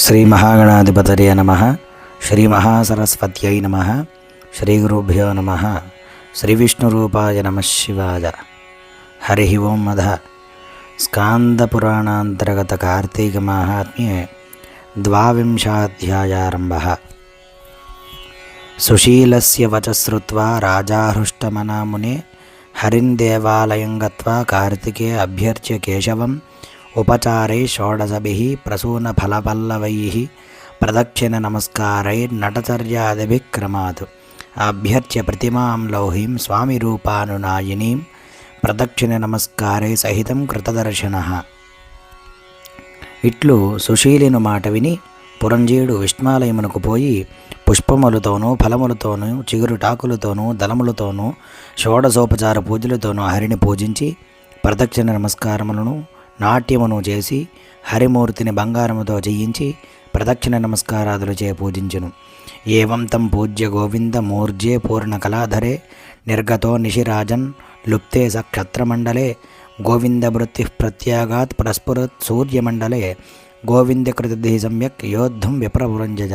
శ్రీ మహాగణాధిపతయ నమ. శ్రీ మహాసరస్వత్యై నమ. శ్రీ గురుభ్యో నమ. శ్రీ విష్ణురూపాయ నమ శివాయ. హరి ఓం మధ స్కాందపురాణాంతర్గత కార్తీక మాహాత్మ్యే ద్వావింశాధ్యాయారంభ. సుశీలస్య వచశ్రుత్వా రాజా హృష్టమనా మునే హరిం దేవాలయం గత్వా కార్తికే అభ్యర్చ్య కేశవం ఉపచారై షోడశభిः ప్రసూనఫలపల్లవైः ప్రదక్షిణ నమస్కారై క్రమాత్ అభ్యర్చ్య ప్రతిమాం లౌహీం స్వామి రూపానునాయినీం ప్రదక్షిణ నమస్కారై సహితం కృతదర్శన. ఇట్లు సుశీలిను మాట విని పురంజీయుడు విష్ణాలయమునకు పోయి పుష్పములతోనూ ఫలములతోనూ చిగురుటాకులతోనూ దళములతోనూ షోడశోపచార పూజలతోనూ హరిని పూజించి ప్రదక్షిణ నమస్కారములను నాట్యమును చేసి హరిమూర్తిని బంగారముతో జయించి ప్రదక్షిణ నమస్కారాదులు చే పూజించును. ఏవం తం పూజ్య గోవింద మూర్జే పూర్ణకళాధరే నిర్గతో నిశిరాజన్ లుప్తే సక్షత్రమండలే గోవింద గోవిందవృత్తి ప్రత్యాగాత్ ప్రస్ఫురత్ సూర్యమండలే గోవిందకృతి సమ్యక్ యోద్ధం విప్రపురంజజ.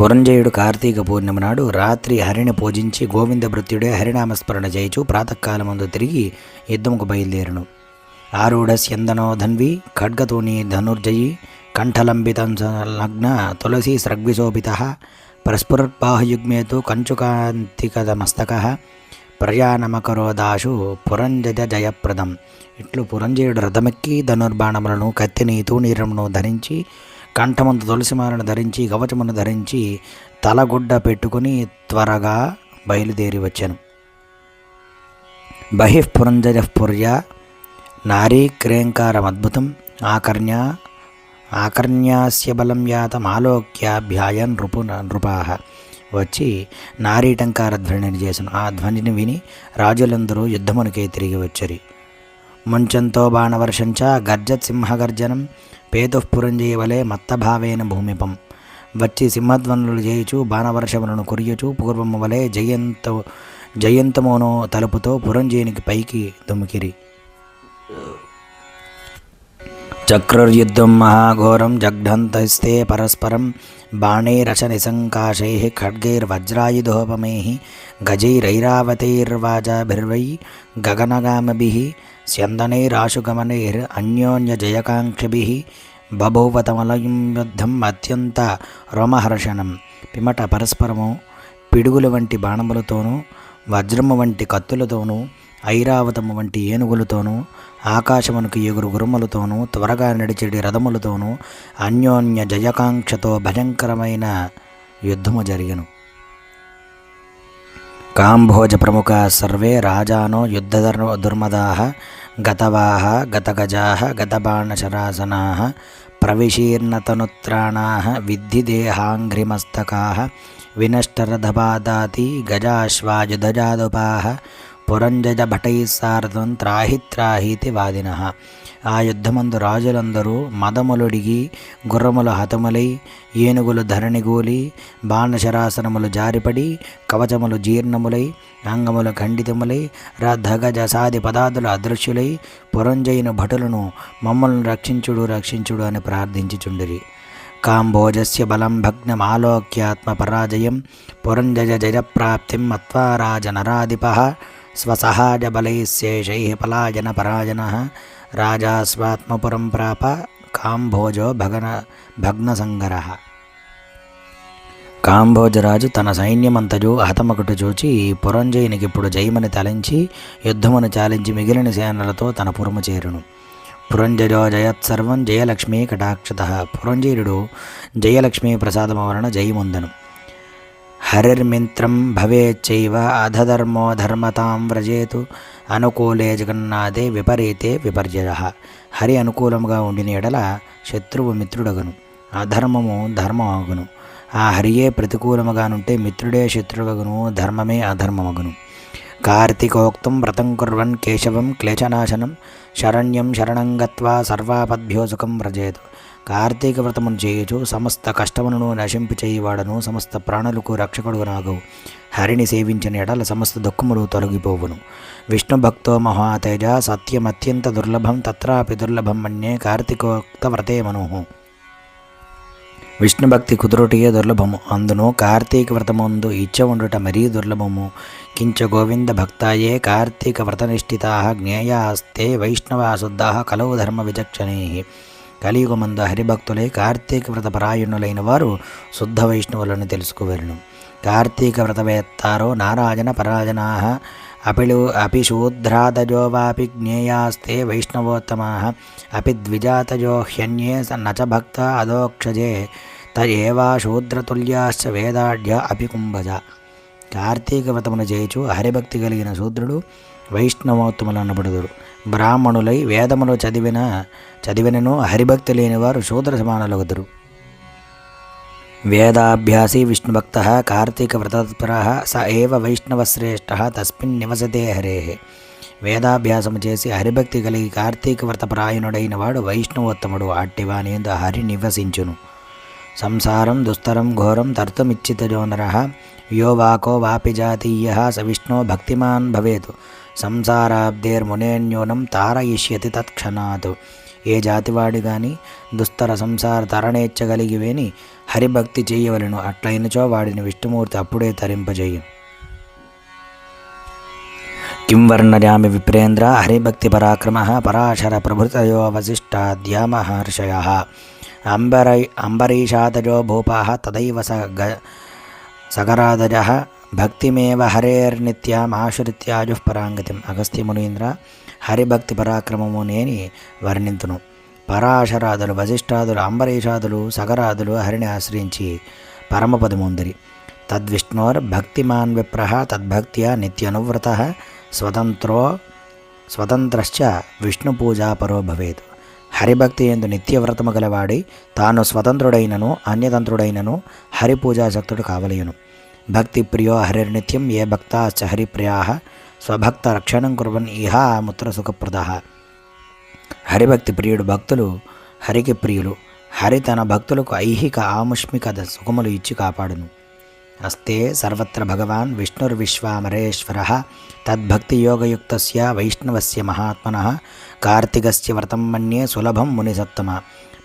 పురంజయుడు కార్తీక పూర్ణిమ నాడు రాత్రి హరిని పూజించి గోవింద వృత్తుడే హరినామస్మరణ చేయుచు ప్రాతకాలమందు తిరిగి యుద్ధముకు బయలుదేరును. ఆరూఢస్యందనో ధన్వి ఖడ్గతోని ధనుర్జయి కంఠలంబితం లగ్న తులసి సృగ్విశోభిత ప్రస్ఫురద్బాహయుగ్మే తు కంచుకాంతికమస్తక ప్రయాణమకరోదాశు పురంజజ జయప్రదం ఇట్లు పురంజయుడు రథమెక్కి ధనుర్బాణములను కత్తిని తూణీరమును ధరించి కంఠమందు తులసిమాలను ధరించి కవచమును ధరించి తలగుడ్డ పెట్టుకుని త్వరగా బయలుదేరి వచ్చాను. పుర్య నారీ పుర్య నారీ ఆకర్ణ్య ఆకర్ణ్యాస్య బలం యాతమాలోక్యాభ్యాయన్ నృపు. నృపాహ వచ్చి నారీటంకార ధ్వనిని చేసిన ఆ ధ్వనిని విని రాజులందరూ యుద్ధమునకే తిరిగి వచ్చరి. ముంచంతో బాణవర్షంచ గర్జత్ సింహగర్జనం పేతుఃపురంజయ వలె మత్తభావేన భూమిపం. వచ్చి సింహధ్వనులు చేయుచు బాణవర్షములను కురియుచు పూర్వము వలె జయంత జయంతమోనో తలుపుతో పురంజయునికి పైకి దుమికిరి. చక్రుర్యుద్ధం మహాఘోరం జగ్ఢంతస్తే పరస్పరం బాణైరశనిసంకాశై ఖడ్గైర్వజ్రాయుధోపమై గజైరైరావతైర్వాజాభిర్వై గగనగామభి స్యందనైరాశుగమనైర్ అన్యోన్యజయకాంక్షిభిः బభూవ యుద్ధం అత్యంత రోమహర్షణం పిమట పరస్పరము పిడుగుల వంటి బాణములతోనూ వజ్రము వంటి కత్తులతోనూ ఐరావతము వంటి ఏనుగులతోనూ ఆకాశమునకు ఎగురు గురుములతోనూ త్వరగా నడిచేటి రథములతోనూ అన్యోన్య జయకాంక్షతో భయంకరమైన యుద్ధము జరిగను. కాంభోజ ప్రముఖ సర్వే రాజానో యుద్ధధర్ దుర్మదాహ గతవాహ గతగజాహ గతబాణశరాసనా ప్రవిశీర్ణతనుత్రాణా విద్ధిదేహాంఘ్రిమస్తకా వినష్టరథపాదాతి గజాశ్వాయుధజాదుపా పురంజజ సార్ధం త్రాహిత్రాహితి త్రాహి త్రాహీతి వాదిన. ఆ యుద్ధమందు రాజులందరూ మదములుడిగి గుర్రములు హతములై ఏనుగులు ధరణిగూలి బాణశరాసనములు జారిపడి కవచములు జీర్ణములై అంగములు ఖండితములై రధగజసాది పదార్థులు అదృశ్యులై పురంజయుని భటులను మమ్మల్ని రక్షించుడు రక్షించుడు అని ప్రార్థించుచుండిరి. కాంభోజస్య బలం భగ్నమాలోక్యాత్మపరాజయం పురంజయ జయప్రాప్తిం మత్వా రాజనరాధిప స్వసహాజబలైశేషై పలాయన పరాజన రాజా స్వాత్మపురం ప్రాప కాంభోజో భగన భగ్నసంగర కాంభోజరాజు తన సైన్యమంతజు హతమకుట చూచి పురంజయునికి ఇప్పుడు జయమని తలంచి యుద్ధమును చాలించి మిగిలిన సేనలతో తన పురము చేరును. పురంజయో జయత్సర్వం జయలక్ష్మీ కటాక్షత. పురంజయుడు జయలక్ష్మీ ప్రసాదము వలన జయముందను. హరిర్మిత్రం భవేచ్చైవ అధధర్మో ధర్మతాం వ్రజేతు అనుకూలే జగన్నాథే విపరీతే విపర్యయ హరి అనుకూలముగా ఉండిన ఎడల శత్రువు మిత్రుడగను। అధర్మము ధర్మమగును। ఆ హరియే ప్రతికూలముగానుంటే మిత్రుడే శత్రువగును ధర్మమే అధర్మమగును। కార్తీకోక్తం వ్రతం కుర్వన్ కేశవం క్లేశనాశనం శరణ్యం శరణం గత్వా సర్వాపద్భ్యో సుఖం వ్రజేతు. కార్తీక వ్రతమును చేయుచు సమస్త కష్టములను నశింపు చేయువాడను సమస్త ప్రాణులకు రక్షకుడు నాగు హరిని సేవించిన ఎడల సమస్త దుఃఖములు తొలగిపోవును. విష్ణు భక్తో మహాతేజ సత్యమత్యంత దుర్లభం తత్రాపి దుర్లభం మన్యే కార్తీకోక్త వ్రతే మనోహు. విష్ణు భక్తి కుదురుటియే దుర్లభము. అందును కార్తీక వ్రతముందు ఇచ్చ ఉండుట మరీ దుర్లభము. కించ గోవింద భక్తాయే కార్తీక వ్రతనిష్ఠితా జ్ఞేయాస్తే వైష్ణవ శుద్ధా కలవు ధర్మ విచక్షణై. కలియుగమందు హరిభక్తులే కార్తీక వ్రత పరాయణులైన వారు శుద్ధ వైష్ణవులను తెలుసుకోవలను కార్తీక వ్రతవేత్తారో నారాయణ పరాజనా అపిలు అపి శూద్రాతజో వాపి జ్ఞేయాస్తే వైష్ణవోత్తమా. అపి ద్విజాతజో హ్యన్యే స నచ భక్త అదోక్షజే తయేవా శూద్రతుల్యాశ్చ వేదాఢ్య అపి కుంభజ. కార్తీక వ్రతమును చేయుచు హరిభక్తి కలిగిన శూద్రుడు వైష్ణవోత్తములు అనబడుదురు. బ్రాహ్మణులై వేదములు చదివిన చదివినను హరిభక్తి లేనివారు శూద్ర సమానులగుదురు వేదాభ్యాసీ విష్ణుభక్త కార్తీకవ్రతత్పర స ఏవ వైష్ణవశ్రేష్ఠ తస్మిన్ నివసతే హరే. వేదాభ్యాసము చేసి హరిభక్తి కలిగి కార్తీక వ్రతపరాయణుడైన వాడు వైష్ణవోత్తముడు అట్టివానేందు హరి నివసించును. సంసారం దుస్తరం ఘోరం తర్తుమిచ్చితజోనర యో వాకో వాపి జాతీయ స విష్ణో భక్తిమాన్ భవేతు. సంసారాబ్దేర్మునేన్యూనం తారయిష్యతి తత్క్షణాత్. ఏ జాతివాడి గాని దుస్తర సంసార తరణేచ్చగలిగివేని హరిభక్తి చేయవలను. అట్లయినచో వాడిని విష్ణుమూర్తి అప్పుడే తరింపజేయు. కిం వర్ణయామి విప్రేంద్ర హరిభక్తి పరాక్రమ పరాశర ప్రభృతయో వశిష్టాద్యా మహర్షయ అంబరై అంబరీషాదజో భూపా తదైవ స గ సగరాదజ. భక్తిమేవ హరేర్నిత్యమాశ్రిత్యాజుః పరాంగతిం. అగస్త్యమునీంద్ర హరిభక్తి పరాక్రమము నేని వర్ణింతును. పరాశరాదులు వశిష్ఠాదులు అంబరీషాదులు సగరాదులు హరిని ఆశ్రయించి పరమపదముందిరి. తద్విష్ణోర్ భక్తిమాన్ విప్రహ తద్భక్త్యా నిత్యనువ్రత స్వతంత్రో స్వతంత్రశ్చ విష్ణుపూజాపరో భవేత్. హరిభక్తి ఎందు నిత్యవ్రతము గలవాడి తాను స్వతంత్రుడైనను అన్యతంత్రుడైనను హరిపూజాశక్తుడు కావలయును భక్తి ప్రియో హరిర్నిత్యం ఏ భక్తాశ్చ హరిప్రియా స్వభక్త రక్షణం కుర్వన్ ఇహ ముత్ర సుఖప్రద. హరిభక్తి ప్రియుడు భక్తులు హరికి ప్రియులు హరి తన భక్తులకు ఐహిక ఆముష్మిక సుఖములు ఇచ్చి కాపాడును. అస్తే సర్వత్ర భగవాన్ విష్ణుర్విశ్వామరేశ్వర తద్భక్తియోగయుక్తస్య వైష్ణవస్య మహాత్మన. కార్తీకస్య వ్రతం మన్యే సులభం మునిసత్తమ.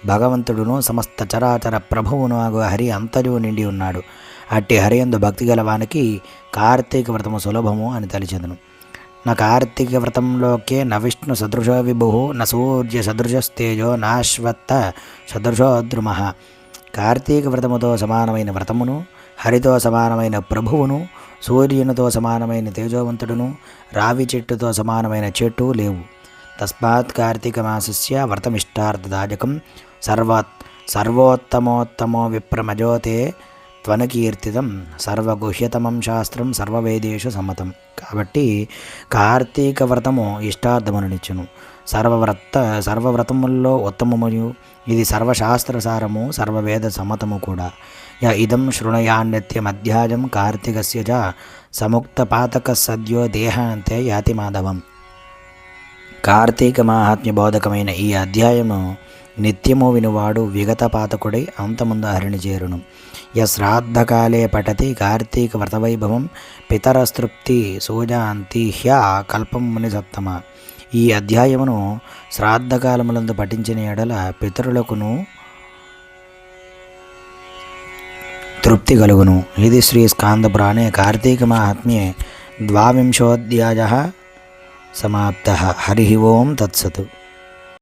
భగవంతుడును సమస్త చరాచర ప్రభువును హరి అంతరు నిండి ఉన్నాడు. అట్టి హరియందు భక్తి గలవానికి కార్తీక వ్రతము సులభము అని తలిచెందును. నా కార్తీక వ్రతంలోకే న విష్ణు సదృశో విభు న సూర్య సదృశస్తేజో నాశ్వత్థ సదృశో ద్రుమ. కార్తీక వ్రతముతో సమానమైన వ్రతమును హరితో సమానమైన ప్రభువును సూర్యునితో సమానమైన తేజోవంతుడును రావి చెట్టుతో సమానమైన చెట్టు లేవు. తస్మాత్ కార్తీక మాసస్య వ్రతమిష్టార్థదాయకం. సర్వాత్ సర్వోత్తమోత్తమో విప్రమజోతే త్వనకీర్తితం సర్వగుహ్యతమం శాస్త్రం సర్వవేదేషు సమ్మతం. కాబట్టి కార్తీక వ్రతము ఇష్టార్థమునిచ్చును సర్వవ్రత సర్వవ్రతముల్లో ఉత్తమముయు. ఇది సర్వశాస్త్రసారము సర్వవేద సమ్మతము కూడా. య ఇదం శృణయాన్యత్యమధ్యాయం కార్తీకస్య చ సముక్తపాతక సద్యో దేహాంతే యాతి మాధవం. కార్తీక మహాత్మ్య బోధకమైన ఈ అధ్యాయము నిత్యము వినువాడు విగత పాతకుడై అంతముందు హరిణి చేరును. య పఠతి కార్తీక వ్రతవైభవం పితరస్తృప్తి సూజాంతి హ్య కల్పం మునిసత్తమ. ఈ అధ్యాయమును శ్రాద్ధకాలములందు పఠించిన ఎడల పితరులకును తృప్తి కలుగును. ఇది శ్రీ స్కాందపురాణే కార్తీక మహాత్మ్యే ద్వావింశోధ్యాయ సమాప్త. హరి ఓం తత్సత్.